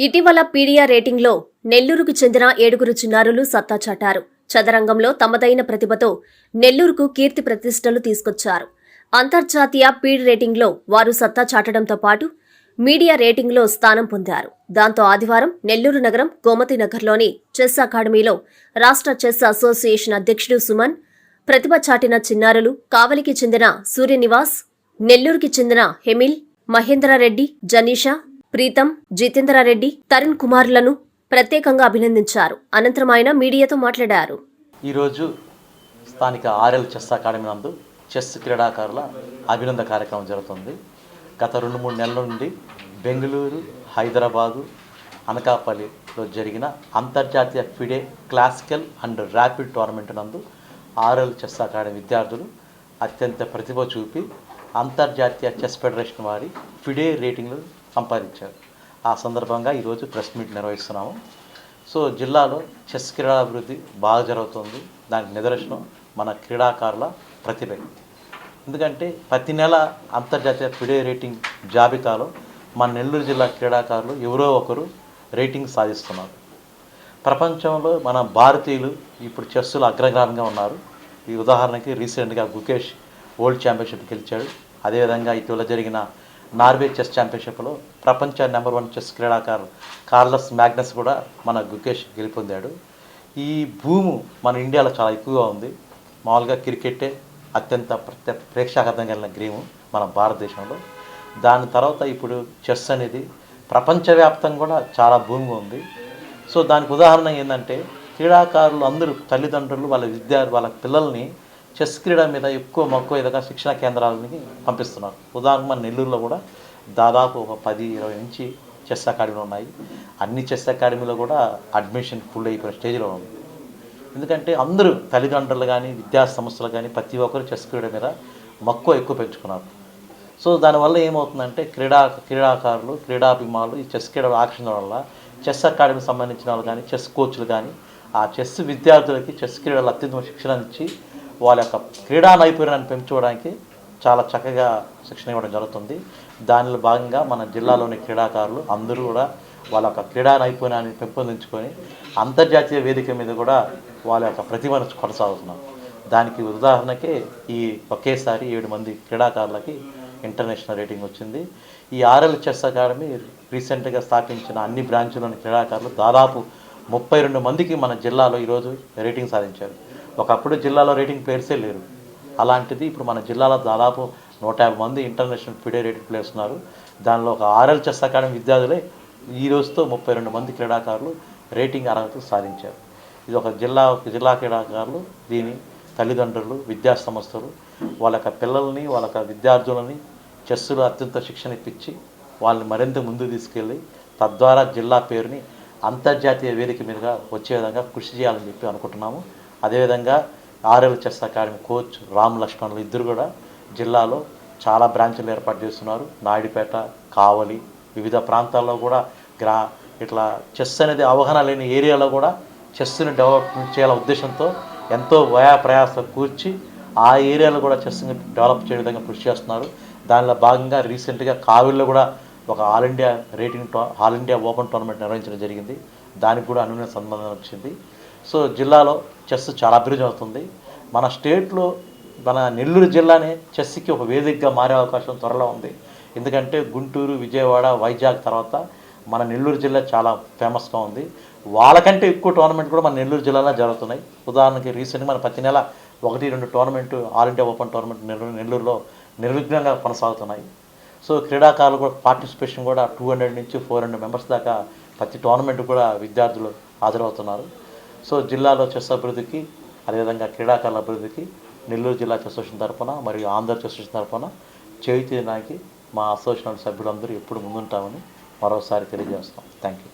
ఇటీవల పీడియా రేటింగ్లో నెల్లూరుకు చెందిన ఏడుగురు చిన్నారులు సత్తా చాటారు. చదరంగంలో తమదైన ప్రతిభతో నెల్లూరుకు కీర్తి ప్రతిష్టలు తీసుకొచ్చారు. అంతర్జాతీయ పీడ్ రేటింగ్లో వారు సత్తా చాటడంతో పాటు మీడియా రేటింగ్లో స్థానం పొందారు. దాంతో ఆదివారం నెల్లూరు నగరం గోమతి నగర్లోని చెస్ అకాడమీలో రాష్ట్ర చెస్ అసోసియేషన్ అధ్యక్షుడు సుమన్ ప్రతిభ చాటిన చిన్నారులు కావలికి చెందిన సూర్యనివాస్ నెల్లూరుకి చెందిన హెమిల్ మహేంద్రారెడ్డి జనీషా ప్రీతం జితేంద్రారెడ్డి తరుణ్ కుమార్లను ప్రత్యేకంగా అభినందించారు. అనంతరం ఆయన మీడియాతో మాట్లాడారు. ఈరోజు స్థానిక ఆర్ఎల్ చెస్ అకాడమీ నందు చెస్ క్రీడాకారుల అభినందన కార్యక్రమం జరుగుతుంది. గత రెండు మూడు నెలల నుండి బెంగళూరు హైదరాబాదు అనకాపల్లిలో జరిగిన అంతర్జాతీయ FIDE classical and rapid tournament నందు ఆర్ఎల్ చెస్ అకాడమీ విద్యార్థులు అత్యంత ప్రతిభ చూపి అంతర్జాతీయ చెస్ ఫెడరేషన్ వారి ఫిడే రేటింగ్లు సంపాదించారు. ఆ సందర్భంగా ఈరోజు ప్రెస్ మీట్ నిర్వహిస్తున్నాము. సో జిల్లాలో చెస్ క్రీడా అభివృద్ధి బాగా జరుగుతుంది. దానికి నిదర్శనం మన క్రీడాకారుల ప్రతిభ. ఎందుకంటే ప్రతి నెల అంతర్జాతీయ ఫిడే రేటింగ్ జాబితాలో మన నెల్లూరు జిల్లా క్రీడాకారులు ఎవరో ఒకరు రేటింగ్ సాధిస్తున్నారు. ప్రపంచంలో మన భారతీయులు ఇప్పుడు చెస్సులో అగ్రగామంగా ఉన్నారు. ఈ ఉదాహరణకి రీసెంట్గా గుకేష్ వరల్డ్ ఛాంపియన్షిప్ గెలిచాడు. అదేవిధంగా ఇటీవల జరిగిన నార్వే చెస్ ఛాంపియన్షిప్లో ప్రపంచ నెంబర్ వన్ చెస్ క్రీడాకారు కార్లస్ మ్యాగ్నస్ కూడా మన గుకేష్ గెలుపొందాడు. ఈ భూము మన ఇండియాలో చాలా ఎక్కువగా ఉంది. మామూలుగా క్రికెటే అత్యంత ప్రత్య ప్రేక్షాగతం కలిగిన గేమ్ మన భారతదేశంలో. దాని తర్వాత ఇప్పుడు చెస్ అనేది ప్రపంచవ్యాప్తంగా కూడా చాలా భూమి ఉంది. సో దానికి ఉదాహరణ ఏంటంటే క్రీడాకారులు అందరూ తల్లిదండ్రులు వాళ్ళ విద్యార్థి వాళ్ళ పిల్లల్ని చెస్ క్రీడ మీద ఎక్కువ మక్కువ విధంగా శిక్షణ కేంద్రాలకి పంపిస్తున్నారు. ఉదాహరణకు మన నెల్లూరులో కూడా దాదాపు ఒక పది ఇరవై నుంచి చెస్ అకాడమీలు ఉన్నాయి. అన్ని చెస్ అకాడమీలో కూడా అడ్మిషన్ ఫుల్ అయిపోయిన స్టేజ్లో ఉంది. ఎందుకంటే అందరూ తల్లిదండ్రులు కానీ విద్యా సంస్థలు కానీ ప్రతి ఒక్కరు చెస్ క్రీడ మీద మక్కువ ఎక్కువ పెంచుకున్నారు. సో దానివల్ల ఏమవుతుందంటే క్రీడా క్రీడాకారులు క్రీడాభిమానులు ఈ చెస్ క్రీడ ఆకర్షించడం వల్ల చెస్ అకాడమీకి సంబంధించిన వాళ్ళు కానీ చెస్ కోచ్లు కానీ ఆ చెస్ విద్యార్థులకి చెస్ క్రీడలు అత్యుత్తమ శిక్షణ ఇచ్చి వాళ్ళ యొక్క క్రీడా నైపుణ్యాన్ని పెంచుకోవడానికి చాలా చక్కగా శిక్షణ ఇవ్వడం జరుగుతుంది. దానిలో భాగంగా మన జిల్లాలోని క్రీడాకారులు అందరూ కూడా వాళ్ళ యొక్క క్రీడా నైపుణ్యాన్ని పెంపొందించుకొని అంతర్జాతీయ వేదిక మీద కూడా వాళ్ళ యొక్క ప్రతిభను కొనసాగుతున్నాం దానికి ఉదాహరణకే ఈ ఒకేసారి ఏడు మంది క్రీడాకారులకి ఇంటర్నేషనల్ రేటింగ్ వచ్చింది. ఈ ఆర్ఎల్ చెస్ అకాడమీ రీసెంట్గా స్థాపించిన అన్ని బ్రాంచ్లోని క్రీడాకారులు దాదాపు ముప్పై రెండు మందికి మన జిల్లాలో ఈరోజు రేటింగ్ సాధించారు. ఒకప్పుడు జిల్లాలో రేటింగ్ ప్లేయర్సే లేరు. అలాంటిది ఇప్పుడు మన జిల్లాలో దాదాపు నూట యాభై మంది ఇంటర్నేషనల్ ఫిడే రేటింగ్ ప్లేయర్స్ ఉన్నారు. దానిలో ఒక ఆర్ఎల్ చెస్ అకాడమీ విద్యార్థులే ఈ రోజుతో ముప్పై రెండు మంది క్రీడాకారులు రేటింగ్ అర్హత సాధించారు. ఇది ఒక జిల్లా జిల్లా క్రీడాకారులు దీని తల్లిదండ్రులు విద్యా సంస్థలు వాళ్ళ యొక్క పిల్లల్ని వాళ్ళ యొక్క విద్యార్థులని చెస్సులో అత్యంత శిక్షణ ఇప్పించి వాళ్ళని మరింత ముందుకు తీసుకెళ్ళి తద్వారా జిల్లా పేరుని అంతర్జాతీయ వేదిక మీదుగా వచ్చే విధంగా కృషి చేయాలని చెప్పి అనుకుంటున్నాము. అదేవిధంగా RL chess academy coach Ram లక్ష్మణులు ఇద్దరు కూడా జిల్లాలో చాలా బ్రాంచ్లు ఏర్పాటు చేస్తున్నారు. నాయుడుపేట కావలి వివిధ ప్రాంతాల్లో కూడా గ్రా ఇట్లా చెస్ అనేది అవగాహన లేని ఏరియాలో కూడా చెస్ని డెవలప్మెంట్ చేయాల ఉద్దేశంతో ఎంతో వయా ప్రయాస కూర్చి ఆ ఏరియాలో కూడా చెస్ని డెవలప్ చేయే విధంగా కృషి చేస్తున్నారు. దానిలో భాగంగా రీసెంట్గా కావిల్లో కూడా ఒక all India rating to all India open tournament నిర్వహించడం జరిగింది. దానికి కూడా అనుగుణ సంబంధం వచ్చింది. సో జిల్లాలో చెస్ చాలా అభివృద్ధి అవుతుంది. మన స్టేట్లో మన నెల్లూరు జిల్లానే చెస్కి ఒక వేదికగా మారే అవకాశం త్వరలో ఉంది. ఎందుకంటే గుంటూరు విజయవాడ వైజాగ్ తర్వాత మన నెల్లూరు జిల్లా చాలా ఫేమస్గా ఉంది. వాళ్ళకంటే ఎక్కువ టోర్నమెంట్ కూడా మన నెల్లూరు జిల్లాలో జరుగుతున్నాయి. ఉదాహరణకి రీసెంట్గా మన ప్రతి నెల ఒకటి రెండు tournament all India open tournament Nellore నెల్లూరులో నిర్విఘ్నంగా కొనసాగుతున్నాయి. సో క్రీడాకారులు కూడా పార్టిసిపేషన్ కూడా టూ హండ్రెడ్ నుంచి ఫోర్ హండ్రెడ్ మెంబర్స్ దాకా ప్రతి టోర్నమెంట్ కూడా విద్యార్థులు హాజరవుతున్నారు. సో జిల్లాలో చెస్ అభివృద్ధికి అదేవిధంగా క్రీడాకారుల అభివృద్ధికి నెల్లూరు జిల్లా చెస్ అసోసియేషన్ తరఫున మరియు ఆంధ్ర చెస్ అసోసియేషన్ తరఫున చేయుతీయడానికి మా అసోసియేషన్ సభ్యులందరూ ఎప్పుడు ముందుంటామని మరోసారి తెలియజేస్తాం థ్యాంక్ యూ